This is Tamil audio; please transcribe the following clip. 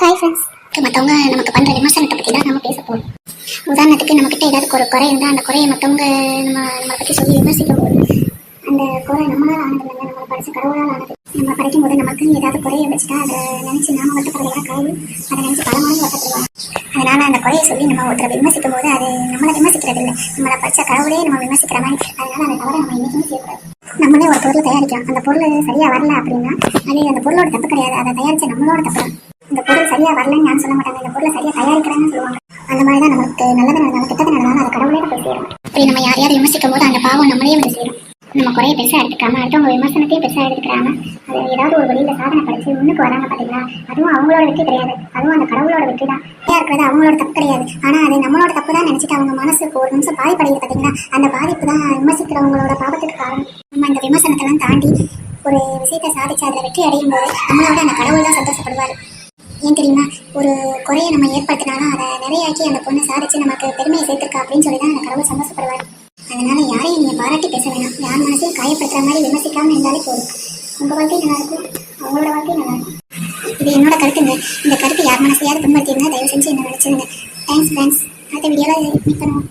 ஹாய் ஃப்ரெண்ட்ஸ் மற்றவங்க நமக்கு பண்ணுற விமர்சனத்தை பற்றி தான் நம்ம பேச போகிறோம் உதாரணத்துக்கு நம்மக்கிட்ட ஏதாவது ஒரு குறை இருந்தால் அந்த குறையை மற்றவங்க நம்ம நம்மளை பற்றி சொல்லி விமர்சிக்கும் போது அந்த குறை நம்மளால் ஆனது இல்லை நம்மளை படித்த கடவுளால் ஆனது நம்ம படிக்கும் போது நமக்கு ஏதாவது குறையை வச்சுட்டா அதை நினச்சி நாம வருத்தப்படுறத கடவுள் அதை நினச்சி பல மடங்கு வருத்தப்படுவாங்க அதனால அந்த குறையை சொல்லி நம்ம ஒருத்தரை விமர்சிக்கும் போது அது நம்மளை விமர்சிக்கிறது இல்லை. நம்மளை படித்த கடவுளே நம்ம விமர்சிக்கிற மாதிரி. அதனால அந்த தவறை நம்ம என்றைக்குமே செய்யக்கூடாது. நம்மளே ஒரு பொருள் தயாரிக்கிறோம். அந்த பொருள் சரியா வரல அப்படின்னா அது அந்த பொருளோட தப்பு கிடையாது. அதை தயாரிச்ச நம்மளோட தப்பு தான். சரியா வரலன்னு நான் சொல்ல மாட்டாங்க இந்த பொருளை சரியா தயாரிக்கிறாங்கன்னு சொல்லுவாங்க. அந்த மாதிரி தான் நமக்கு நல்லது நடந்தாலும் கெட்டது நடந்தாலும் அதை கடவுளே போய் சேரும் இப்படி நம்ம யார் யார் விமர்சிக்கும் போது அந்த பாவம் நம்மளே வந்து சேரும். நம்ம குறைய பெருசாக எடுத்துக்காம அடுத்தவங்க விமர்சனத்தையும் பெருசாக எடுத்துக்கிறாம அது ஏதாவது ஒரு வழியில சாதனை படிச்சு முன்னுக்கு வராங்க பார்த்தீங்களா அதுவும் அவங்களோட வெற்றி கிடையாது. அதுவும் அந்த கடவுளோட வெற்றி தான். இருக்கிறது அவங்களோட தப்பு கிடையாது. ஆனால் அது நம்மளோட தப்பு தான் நினச்சிட்டு அவங்க மனசுக்கு ஒரு நிமிஷம் பாதிப்படையுது பார்த்தீங்கன்னா அந்த பாதிப்பு தான் விமர்சிக்கிறவங்களோட பாவத்துக்கு காரணம். நம்ம இந்த விமர்சனத்தெல்லாம் தாண்டி ஒரு விஷயத்தை சாதிச்சு அதில் வெற்றி அடையும் போது நம்மளோட அந்த கடவுள் தான் சந்தோஷம் ஏன் தெரியுமா? ஒரு குறையை நம்ம ஏற்படுத்தினாலும் அதை நிறையாக்கி அந்த பொண்ணு சாதிச்சு நமக்கு பெருமையை சேர்த்துருக்கா அப்படின்னு சொல்லி தான் அந்த கடவுள் சந்தோஷப்படுவார் அதனால யாரையும் நீங்க பாராட்டி பேச வேணாம். யார் மனசையும் காயப்படுத்துற மாதிரி விமர்சிக்காம இருந்தாலே போதும். உங்க வாழ்க்கை நல்லா இருக்கும். அவங்களோட வாழ்க்கை நல்லா இருக்கும். இது என்னோட கருத்துங்க. இந்த கருத்து யார் மனசையாவது பின்பற்றியிருந்தா தயவு செஞ்சு என்ன நினைச்சிருங்க தேங்க்ஸ் ஃப்ரெண்ட்ஸ் அடுத்த வீடியோவில் மீட் பண்ணுவோம்.